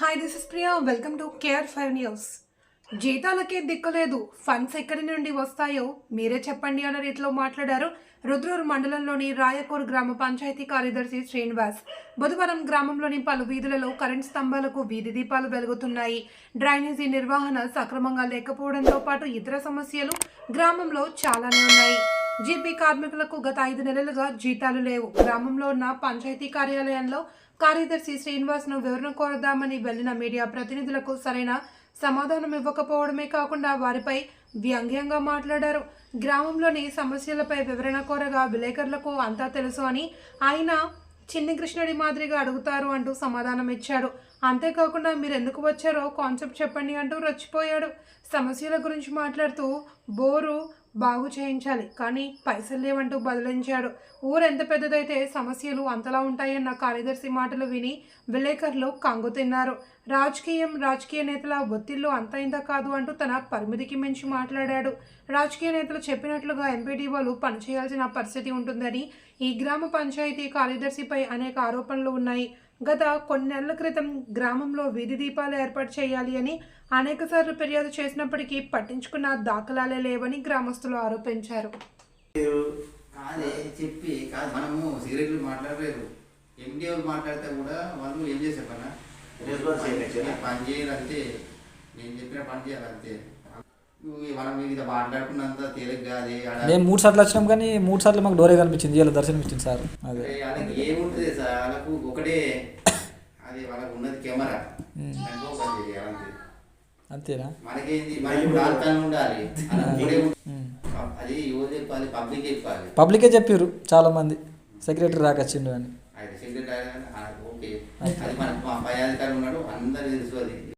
Hi this is Priya welcome to care five news జీతాలకే దిక్కులేదు. Funds ఎక్కడి నుండి వస్తాయో మీరే చెప్పండి అన్న రీతిలో మాట్లాడారు రుద్రూరు మండలంలోని రాయకూర్ గ్రామ పంచాయతీ కార్యదర్శి శ్రీనివాస్. బుధవారం గ్రామంలోని పలు వీధులలో కరెంట్ స్తంభాలకు వీధి దీపాలు వెలుగుతున్నాయి. డ్రైనేజీ నిర్వహణ సక్రమంగా లేకపోవడంతో పాటు ఇతర సమస్యలు గ్రామంలో చాలానే ఉన్నాయి. జీపీ కార్మికులకు గత ఐదు నెలలుగా జీతాలు లేవు. గ్రామంలో ఉన్న పంచాయతీ కార్యాలయంలో కార్యదర్శి శ్రీనివాస్ను వివరణ కోరదామని వెళ్ళిన మీడియా ప్రతినిధులకు సరైన సమాధానం ఇవ్వకపోవడమే కాకుండా వారిపై వ్యంగ్యంగా మాట్లాడారు. గ్రామంలోని సమస్యలపై వివరణ కోరగా విలేకరులకు అంతా తెలుసు అని ఆయన చిన్ని కృష్ణుడి మాదిరిగా అడుగుతారు అంటూ సమాధానం ఇచ్చాడు. అంతేకాకుండా మీరు ఎందుకు వచ్చారో కాన్సెప్ట్ చెప్పండి అంటూ రచ్చిపోయాడు. సమస్యల గురించి మాట్లాడుతూ బోరు బాగు చేయించాలి. కానీ పైసలు లేవంటూ బదిలించాడు. ఊరు ఎంత పెద్దదైతే సమస్యలు అంతలా ఉంటాయన్న కార్యదర్శి మాటలు విని విలేకరులు కంగు తిన్నారు. రాజకీయం రాజకీయ నేతల ఒత్తిళ్ళు అంత ఇంత కాదు అంటూ తన పరిమితికి మించి మాట్లాడాడు. రాజకీయ నేతలు చెప్పినట్లుగా ఎంపీడీఓలు పనిచేయాల్సిన పరిస్థితి ఉంటుందని ఈ గ్రామ పంచాయతీ కార్యదర్శిపై అనేక ఆరోపణలు ఉన్నాయి. గత కొన్ని నెలల క్రితం గ్రామంలో వీధి దీపాలు ఏర్పాటు చేయాలి అని అనేకసార్లు ఫిర్యాదు చేసినప్పటికీ పట్టించుకున్న దాఖలాలే లేవని గ్రామస్తులు ఆరోపించారు. చెప్పి కాదు మనము సిగరెట్లు మాట్లాడలేదు. ఎండి వాళ్ళు మాట్లాడితే కూడా వాళ్ళు ఏం చేసే పని. పని చేయాలంతే నేను చెప్పిన పని చేయాలంతే. మనం ఇది మాట్లాడుకున్నంత ఆడ- మేము మూడు సార్లు వచ్చినాం కానీ మూడు సార్లు మాకు డోరే కనిపించింది ఇలా దర్శనం ఇచ్చింది సార్. అదే. వాళ్ళకి ఏముంటుంది సార్? వాళ్ళకు ఒకటే అది వాళ్ళకు ఉన్నది కెమెరా. అంతేనా? మనకేంది? మనకి ఉండాలి. అది యువత చెప్పాలి? పబ్లిక్ చెప్పాలి. పబ్లికే చెప్పారు చాలా మంది సెక్రటరీ రాకొచ్చిండు అని. అది సెక్రటరీ ఓకే. అది మనకు మా పై అధికారి ఉన్నాడు అందరికి తెలుసు అది.